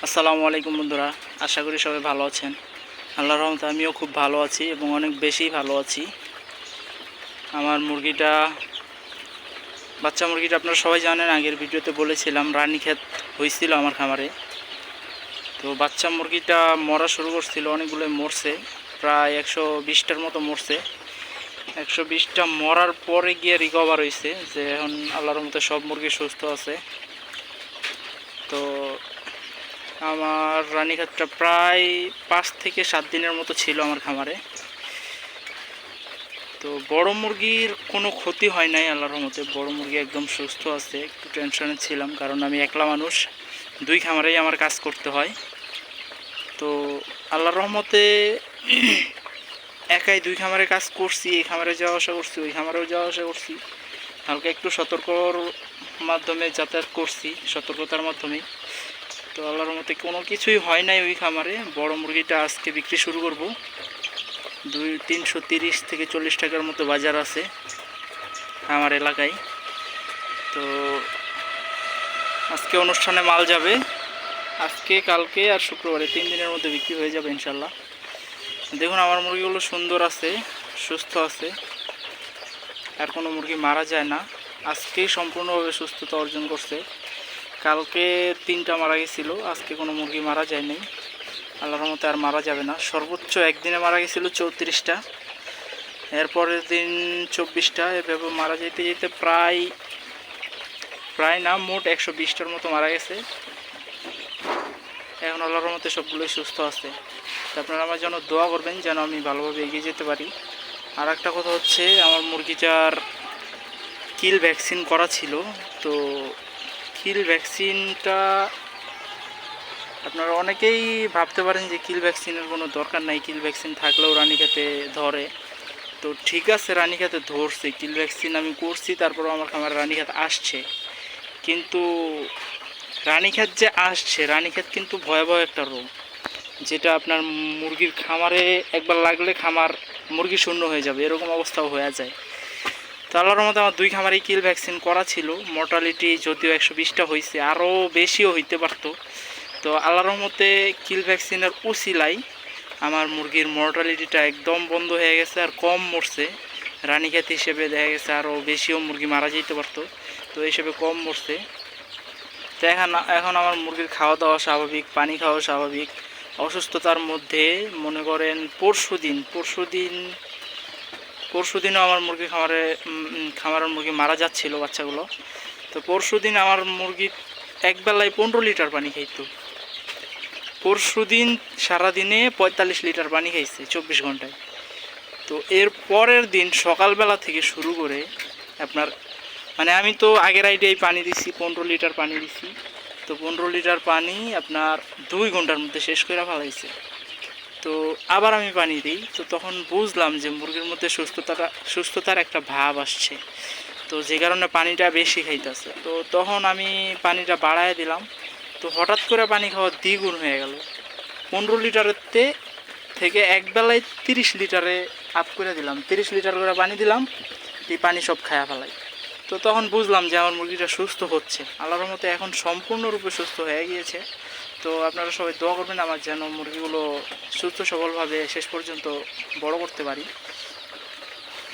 আসসালামু আলাইকুম বন্ধুরা, আশা করি সবাই ভালো আছেন। আল্লাহর রহমতে আমিও খুব ভালো আছি এবং অনেক বেশি ভালো আছি। আমার মুরগিটা, বাচ্চা মুরগিটা আপনারা সবাই জানেন, আগের ভিডিওতে বলেছিলাম রানীক্ষেত হয়েছিল আমার খামারে। তো বাচ্চা মুরগিটা মরা শুরু করছিল অনেকগুলো মরছে, প্রায় একশো বিশটার মতো মরছে। একশো বিশটা মরার পরে গিয়ে রিকভার হয়েছে যে এখন আল্লাহর মতো সব মুরগি সুস্থ আছে। তো আমার রানীঘাটটা প্রায় পাঁচ থেকে সাত দিনের মতো ছিল আমার খামারে। তো বড় মুরগির কোনো ক্ষতি হয় নাই আল্লাহর রহমতে। বড় মুরগি একদম সুস্থ আছে, একটু টেনশনে ছিলাম, কারণ আমি একলা মানুষ, দুই খামারেই আমার কাজ করতে হয়। তো আল্লাহর রহমতে একাই দুই খামারে কাজ করছি, এই খামারে যাওয়া আসা করছি, ওই খামারেও যাওয়া আসা করছি। হালকা একটু সতর্কর মাধ্যমে যাতায়াত করছি, সতর্কতার মাধ্যমে তো আল্লাহর মতে কোনো কিছুই হয় নাই ওই খামারে। বড় মুরগিটা আজকে বিক্রি শুরু করব। দুই, তিনশো তিরিশ থেকে চল্লিশ টাকার মতো বাজার আছে আমার এলাকায়। তো আজকে অনুষ্ঠানে মাল যাবে। আজকে, কালকে আর শুক্রবারে তিন দিনের মধ্যে বিক্রি হয়ে যাবে ইনশাল্লাহ দেখুন আমার মুরগিগুলো সুন্দর আছে, সুস্থ আছে। আর কোনো মুরগি মারা যায় না। আজকেই সম্পূর্ণভাবে সুস্থতা অর্জন করছে। কালকে তিনটা মারা গেছিল, আজকে কোনো মুরগি মারা যায় নাই আল্লাহর মতে আর মারা যাবে না। সর্বোচ্চ একদিনে মারা গেছিল চৌত্রিশটা, এরপরের দিন চব্বিশটা, এভাবে মারা যেতে যেতে প্রায় প্রায় না, মোট একশো বিশটার মতো মারা গেছে। এখন আল্লাহর মতে সবগুলোই সুস্থ আছে। তো আপনারা আমার জন্য দোয়া করবেন যেন আমি ভালোভাবে এগিয়ে যেতে পারি। আর একটা কথা হচ্ছে, আমার মুরগিটার কিল ভ্যাকসিন করা ছিল, তো কিল ভ্যাকসিনটা আপনারা অনেকেই ভাবতে পারেন যে কিল ভ্যাকসিনের কোনো দরকার নাই, কিল ভ্যাকসিন থাকলেও রানীখাতে ধরে। তো ঠিক আছে রানীখাতে ধরছে, কিল ভ্যাকসিন আমি করছি, তারপরেও আমার খামারে রানীখাত আসছে। কিন্তু রানীখাত যে আসছে রানীখাত কিন্তু ভয়াবহ একটা রোগ, যেটা আপনার মুরগির খামারে একবার লাগলে খামার মুরগি শূন্য হয়ে যাবে, এরকম অবস্থাও হয়ে যায়। আল্লাহর মতো আমার দুই খামারেই কিল ভ্যাকসিন করা ছিল। মর্টালিটি যদিও একশো বিশটা হয়েছে আরও বেশিও হইতে পারতো। তো আল্লাহর মতে কিল ভ্যাকসিনের উসিলাই আমার মুরগির মর্টালিটিটা একদম বন্ধ হয়ে গেছে আর কম মরছে। রানীক্ষেত হিসেবে দেখা গেছে আরও বেশিও মুরগি মারা যেতে পারতো। তো এই হিসেবে কম মরছে। তো এখন এখন আমার মুরগির খাওয়া দাওয়া স্বাভাবিক, পানি খাওয়া স্বাভাবিক। অসুস্থতার মধ্যে মনে করেন পরশু দিন পরশু দিন পরশু দিনও আমার মুরগি খামারে খামারের মুরগি মারা যাচ্ছিল বাচ্চাগুলো। তো পরশু দিন আমার মুরগি একবেলায় পনেরো লিটার পানি খাইতো। পরশু দিন সারাদিনে পঁয়তাল্লিশ লিটার পানি খাইছে চব্বিশ ঘন্টায়। তো এর পরের দিন সকালবেলা থেকে শুরু করে আপনার মানে আমি তো আগের আইডিয়ায় পানি দিছি, পনেরো লিটার পানি দিছি। তো পনেরো লিটার পানি আপনার দুই ঘণ্টার মধ্যে শেষ করে ফেলাইছে। তো আবার আমি পানি দিই। তো তখন বুঝলাম যে মুরগির মধ্যে সুস্থতাটা, সুস্থতার একটা ভাব আসছে। তো যে কারণে পানিটা বেশি খাইতেছে। তো তখন আমি পানিটা বাড়ায় দিলাম। তো হঠাৎ করে পানি খাওয়া দ্বিগুণ হয়ে গেল। পনেরো লিটারেরতে থেকে এক বেলায় তিরিশ লিটারে আপ করে দিলাম। তিরিশ লিটার করে পানি দিলাম। এই পানি সব খায়া ফেলাই। তো তখন বুঝলাম যে আমার মুরগিটা সুস্থ হচ্ছে। আল্লাহর মতো এখন সম্পূর্ণরূপে সুস্থ হয়ে গিয়েছে। তো আপনারা সবাই দোয়া করবেন আমার যেন মুরগিগুলো সুস্থ সবলভাবে শেষ পর্যন্ত বড় করতে পারি।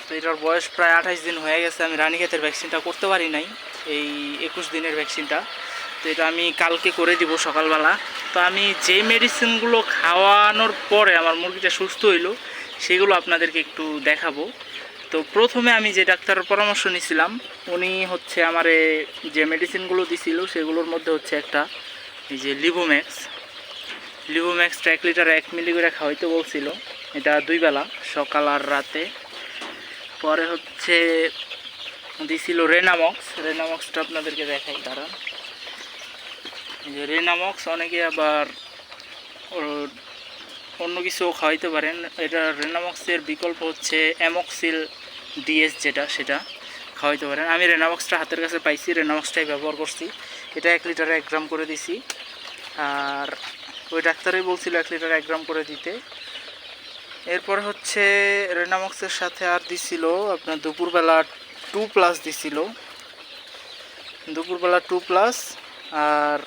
তো এটার বয়স প্রায় আঠাশ দিন হয়ে গেছে, আমি রানীক্ষেতের ভ্যাকসিনটা করতে পারি নাই, এই একুশ দিনের ভ্যাকসিনটা তো এটা আমি কালকে করে দিব সকালবেলা। তো আমি যে মেডিসিনগুলো খাওয়ানোর পরে আমার মুরগিটা সুস্থ হইল, সেগুলো আপনাদেরকে একটু দেখাবো। তো প্রথমে আমি যে ডাক্তারের পরামর্শ নিয়েছিলাম উনি হচ্ছে আমারে যে মেডিসিনগুলো দিছিল, সেগুলোর মধ্যে হচ্ছে একটা এই যে লিভোম্যাক্স লিভোম্যাক্সটা এক লিটার এক মিলি করে খাওয়াইতে বলছিল। এটা দুই বেলা, সকাল আর রাতে। পরে হচ্ছে দিছিল রেনামক্স রেনামক্সটা আপনাদেরকে দেখাই এই যে রেনামক্স অনেকে আবার অন্য কিছু খাওয়াইতে পারেন। এটা রেনামক্সের বিকল্প হচ্ছে অ্যামক্সিল ডিএস যেটা, সেটা খাওয়াইতে পারেন। আমি রেনামক্সটা হাতের কাছে পাইছি রেনামক্সটাই ব্যবহার করছি। এটা এক লিটারে এক গ্রাম করে দিছি। আর ওই ডাক্তারই বলছিল এক লিটারে এক গ্রাম করে দিতে। এরপর হচ্ছে রেনামক্সের সাথে আর দিছিল আপনার দুপুরবেলা টু প্লাস দিছিল। দুপুরবেলা টু প্লাস আর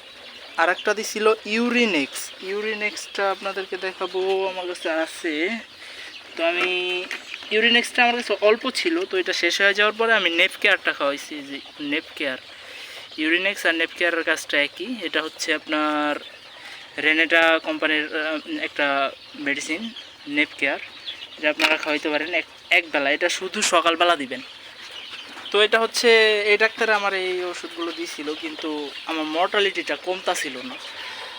আর একটা দিছিল ইউরিনেক্স। ইউরিনেক্সটা আপনাদেরকে দেখাবো, আমার কাছে আছে। তো আমি ইউরিনেক্সটা আমার কাছে অল্প ছিল, তো এটা শেষ হয়ে যাওয়ার পরে আমি নেপ কেয়ারটা খাওয়াইছি, যে নেপ কেয়ার। ইউরিনেক্স আর নেপকেয়ারের কাজটা একই। এটা হচ্ছে আপনার রেনেটা কোম্পানির একটা মেডিসিন নেপকেয়ার এটা আপনারা খাওয়াইতে পারেন এক, একবেলা। এটা শুধু সকালবেলা দিবেন। তো এটা হচ্ছে, এই ডাক্তার আমার এই ওষুধগুলো দিয়েছিল কিন্তু আমার মর্টালিটিটা কমতা ছিল না।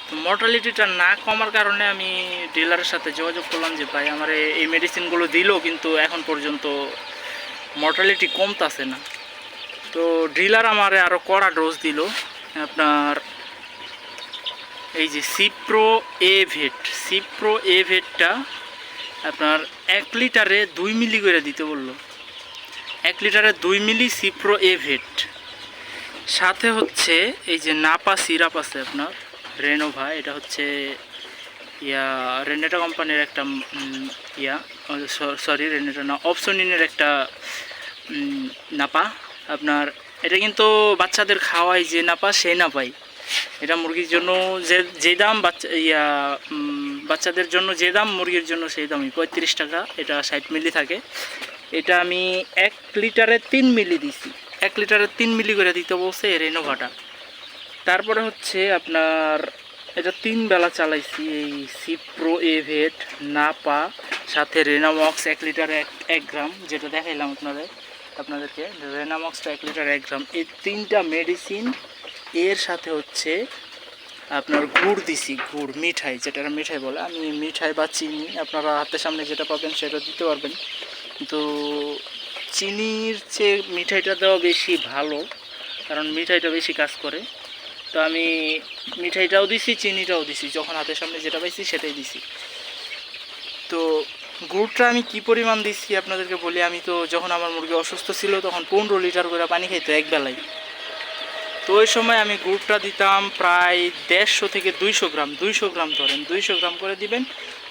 তো মর্টালিটিটা না কমার কারণে আমি ডিলারের সাথে যোগাযোগ করলাম যে, ভাই, আমার এই মেডিসিনগুলো দিল, কিন্তু এখন পর্যন্ত মর্টালিটি কমতাছে না। তো ডিলার আমার আরও কড়া ডোজ দিল। আপনার এই যে সিপ্রো এভেট সিপ্রো এভেটটা আপনার এক লিটারে দুই মিলি করে দিতে বলল। এক লিটারে দুই মিলি সিপ্রো এভেট সাথে হচ্ছে এই যে নাপা সিরাপ আছে আপনার রেনোভা এটা হচ্ছে ইয়া রেনেটা কোম্পানির একটা ইয়া সরি রেনেটা না অপশনিনের একটা নাপা। আপনার, এটা কিন্তু বাচ্চাদের খাওয়াই যে না পায়, সে না নাপাই এটা মুরগির জন্য যে যে দাম বাচ্চা, ইয়া বাচ্চাদের জন্য যে দাম, মুরগির জন্য সেই দামই। পঁয়ত্রিশ টাকা, এটা ষাট মিলি থাকে। এটা আমি এক লিটারে তিন মিলি দিছি। এক লিটারে তিন মিলি করে দিতে বলছে রেনোভাটা। তারপরে হচ্ছে আপনার, এটা তিন বেলা চালাইছি এই সিপ্রো এভেট নাপা সাথে রেনামক্স এক লিটারে এক গ্রাম, যেটা দেখাইলাম আপনাদের। আপনাদেরকে রেনামক্সটা এক লিটার এক গ্রাম এই তিনটা মেডিসিন এর সাথে হচ্ছে আপনার গুড় দিছি, গুড়, মিঠাই যেটা মিঠাই বলে। আমি মিঠাই বা চিনি, আপনারা হাতের সামনে যেটা পাবেন সেটা দিতে পারবেন। কিন্তু চিনির চেয়ে মিঠাইটা দেওয়া বেশি ভালো, কারণ মিঠাইটা বেশি কাজ করে। তো আমি মিঠাইটাও দিছি, চিনিটাও দিছি, যখন হাতের সামনে যেটা পাইছি সেটাই দিছি। তো গুড়টা আমি কি পরিমাণ দিচ্ছি আপনাদেরকে বলি, আমি তো যখন আমার মুরগি অসুস্থ ছিল তখন পনেরো লিটার করে পানি খাইতো এক বেলায়। তো ওই সময় আমি গুড়টা দিতাম প্রায় দেড়শো থেকে দুইশো গ্রাম দুইশো গ্রাম ধরেন, দুইশো গ্রাম করে দিবেন।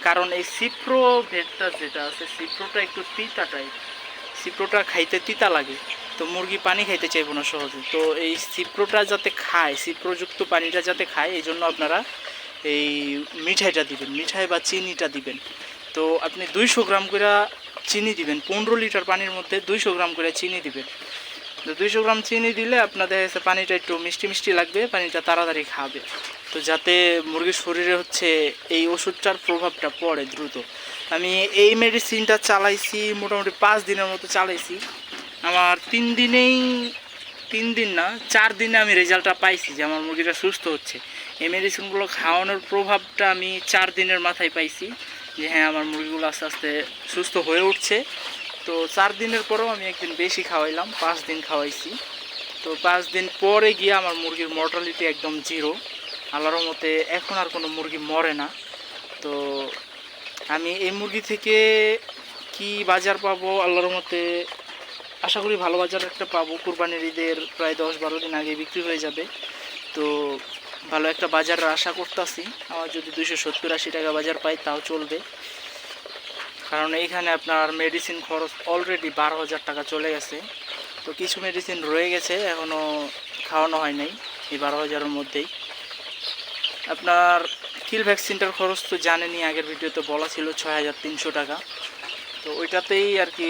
কারণ এই সিপ্রো ভেটটা যেটা আছে, সিপ্রোটা একটু তিতা টাইপ সিপ্রোটা খাইতে তিতা লাগে, তো মুরগি পানি খাইতে চাইব না সহজে। তো এই সিপ্রোটা যাতে খায়, সিপ্রোযুক্ত পানিটা যাতে খায়, এই জন্য আপনারা এই মিঠাইটা দিবেন, মিঠাই বা চিনিটা দিবেন। তো আপনি দুইশো গ্রাম করে চিনি দিবেন। পনেরো লিটার পানির মধ্যে দুইশো গ্রাম করে চিনি দিবেন। তো দুইশো গ্রাম চিনি দিলে আপনাদের হচ্ছে পানিটা একটু মিষ্টি মিষ্টি লাগবে, পানিটা তাড়াতাড়ি খাবে। তো যাতে মুরগির শরীরে হচ্ছে এই ওষুধটার প্রভাবটা পড়ে দ্রুত। আমি এই মেডিসিনটা চালাইছি, মোটামুটি পাঁচ দিনের মতো চালাইছি। আমার তিন দিনেই, তিন দিন না, চার দিনে আমি রেজাল্টটা পাইছি যে আমার মুরগিটা সুস্থ হচ্ছে। এই মেডিসিনগুলো খাওয়ানোর প্রভাবটা আমি চার দিনের মাথায় পাইছি। যে হ্যাঁ আমার মুরগিগুলো আস্তে আস্তে সুস্থ হয়ে উঠছে। তো চার দিনের পরেও আমি একদিন বেশি খাওয়াইলাম, পাঁচ দিন খাওয়াইছি। তো পাঁচ দিন পরে গিয়ে আমার মুরগির মর্টালিটি একদম জিরো আল্লাহর মতে এখন আর কোনো মুরগি মরে না। তো আমি এই মুরগি থেকে কি বাজার পাবো? আল্লাহর মতে আশা করি ভালো বাজার একটা পাবো। কুরবানির ঈদের প্রায় দশ বারো দিন আগে বিক্রি হয়ে যাবে। তো ভালো একটা বাজার আশা করতেছি। আমার যদি দুইশো সত্তর আশি টাকা বাজার পাই, তাও চলবে। কারণ এইখানে আপনার মেডিসিন খরচ অলরেডি বারো হাজার টাকা চলে গেছে। তো কিছু মেডিসিন রয়ে গেছে এখনও খাওয়ানো হয় নাই এই বারো হাজারের মধ্যেই। আপনার কিল ভ্যাকসিনটার খরচ তো জানেনি আগের ভিডিওতে বলা ছিল ছয় হাজার তিনশো টাকা। তো ওইটাতেই আর কি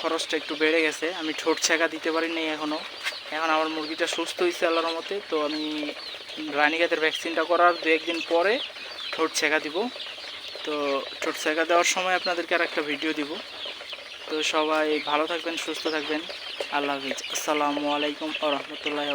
খরচটা একটু বেড়ে গেছে। আমি ঠোঁট ছেঁকা দিতে পারিনি এখনও এখন আমার মুরগিটা সুস্থ হয়েছে আল্লাহর মতে তো আমি রানীঘাতের ভ্যাকসিনটা করার দু একদিন পরে ঠোঁট ছেঁকা দিব। তো ঠোঁট ছেঁকা দেওয়ার সময় আপনাদেরকে আর একটা ভিডিও দিব। তো সবাই ভালো থাকবেন, সুস্থ থাকবেন। আল্লাহ হাফিজ। আসসালামু আলাইকুম আ রহমতুল্লাহ